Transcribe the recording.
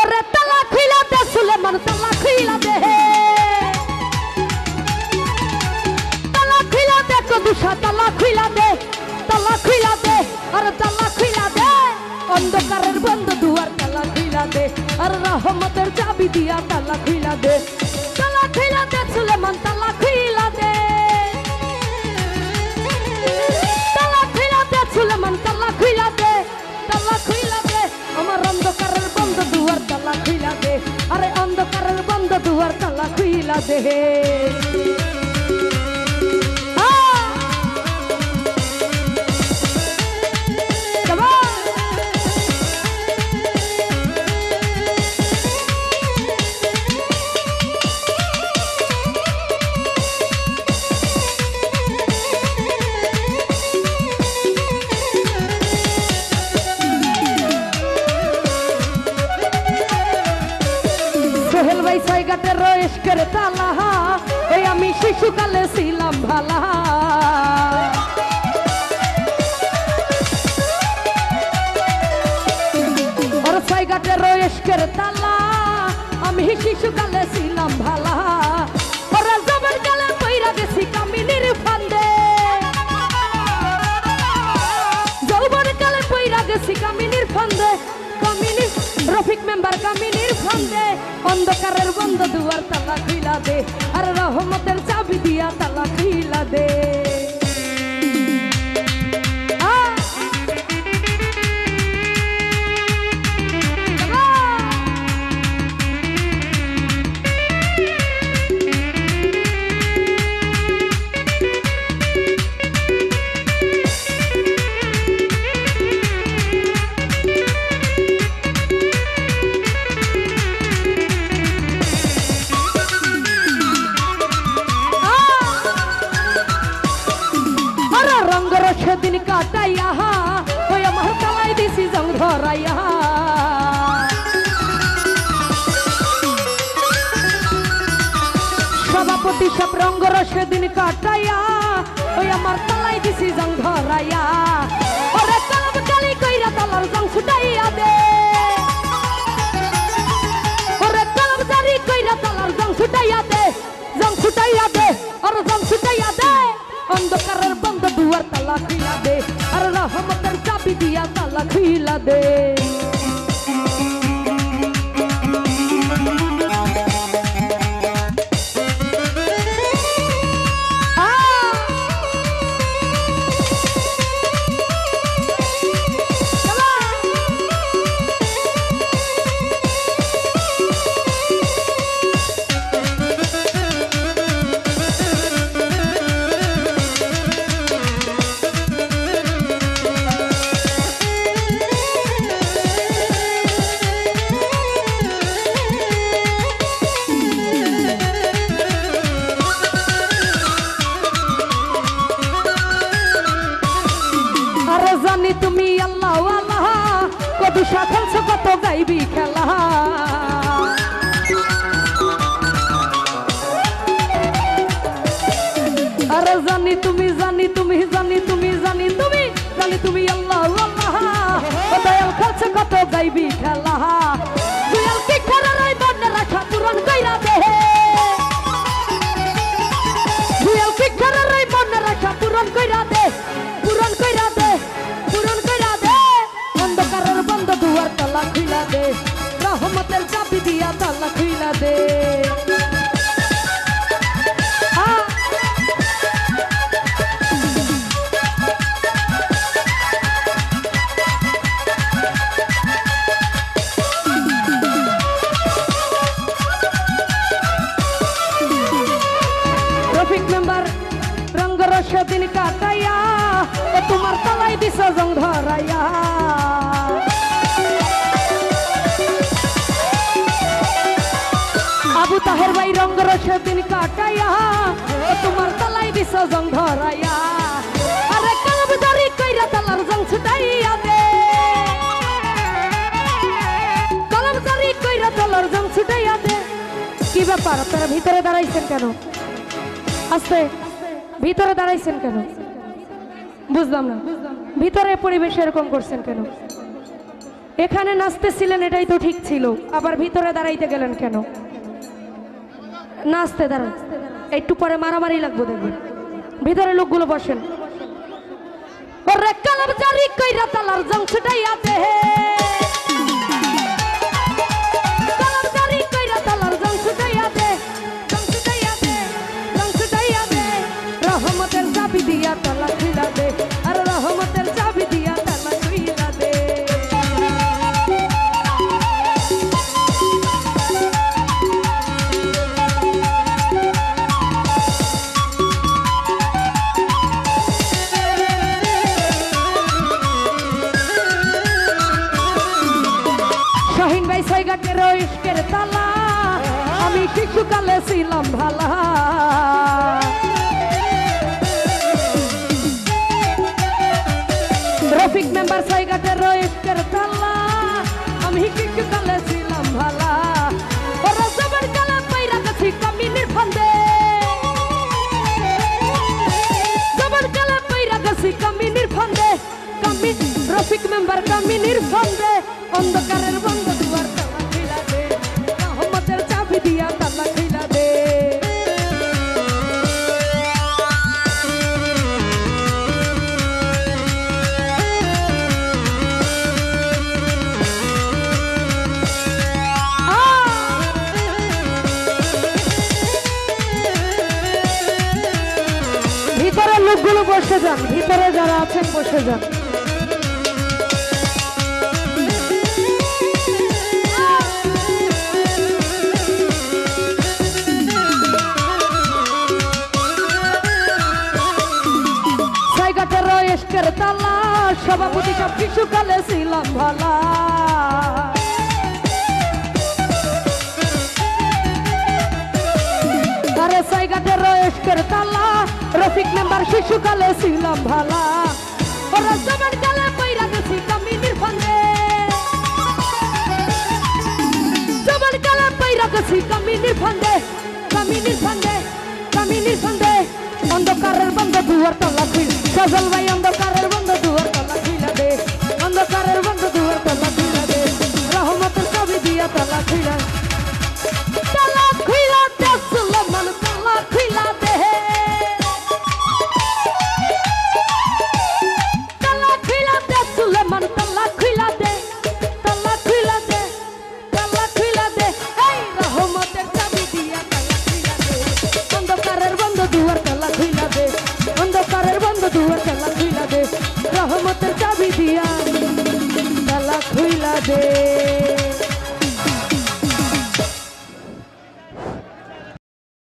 ওরে তালা খুইলা দে, সুলেমান, তালা খুইলা দে। তালা খুইলা দে কদুষা তালা খুইলা দে, তালা খুইলা দে, আরে তালা খুইলা দে। অন্ধকারের বন্ধ দুয়ার তালা খুইলা দে, আর রহমতের চাবি দিয়া তালা খুইলা দে। খুইলা ভাই সাইগাতে রয়েস করে তালা। ওই আমি শিশুকালে ছিলাম ভালা। ওর সাইগাতে রয়েশ করে তালা। আমি শিশুকালে ছিলাম ভালা। অন্ধকারের বন্ধ দুয়ার তালা খুইলা দে। আর সেদিন কাটাইয়া ওই আমার তালাই দিছি জং ধরাইয়া সভাপতি সব রঙ্গর সেদিন কাটাইয়া ওই আমার তালাই দিছি জং ধরাইয়া ওরে কালাম কালি কইরা তালার জং ছুটাইয়া দে ওরে কালাম জারি কইরা তালার জং ছুটাইয়া দে জং ছুটাইয়া দে আর জং ছুটাইয়া দে দুয়ার তালা খুইলা দে আর রহমতের চাবি দিয়া তালা খুইলা দে। জানি তুমি জানি তুমি জানি তুমি জানি তুমি জানি তুমি আল্লাহ আল্লাহ। কত গাইবি খেলা? সেদিন কাটাইয়া তোমার তলাই জং ধরাইয়া। আবু তাহের ভাই রঙ্গর সেদিন কাটাইয়া ও তোমার তলাই জং ধরাইয়া কি ব্যাপার? আপনারা ভিতরে দাঁড়াইছেন কেন? আস্তে। ভিতরে দাঁড়াইছেন কেন? বুঝলাম না। ভিতরে পরিবেশ এরকম করছেন কেন? এখানে নাচতেছিলেন, এটাই তো ঠিক ছিল। আবার ভিতরে দাঁড়াইতে গেলেন কেন? নাচতে দাঁড়ান। একটু পরে মারামারি লাগবো দেখবেন। ভিতরে লোকগুলো বসেন। কালার জারি কইরা তালার জং ছুটাইয়া দে আমি শিশুকালে ছিলাম ভালা? রফিক মেম্বার সৈগাটের ইস্কের তালা। আমি শিশুকালে ছিলাম ভালা? ওরা সবার কালে পাইরা গেছি কামিনীর ফান্দে। সবার কালে পাইরা গেছি কামিনীর ফান্দে। কামি রফিক মেম্বার কামিনীর ফান্দে। লোকগুলো বসে যান ভিতরে যারা আছেন বসে যান। সভাপতি সব শিশুকালে ছিলাম ভালা। আরে সাইগাটের এসকের তালা। রফিক মেম্বার শিশুকালে ছিলাম ভালা। কালে পইরা গেছি কামিনীর ফান্দে জবান কালে পইরা গেছি অন্ধকারের বন্ধ দুয়ার তালা খুল সজল ভাই তালা birthday.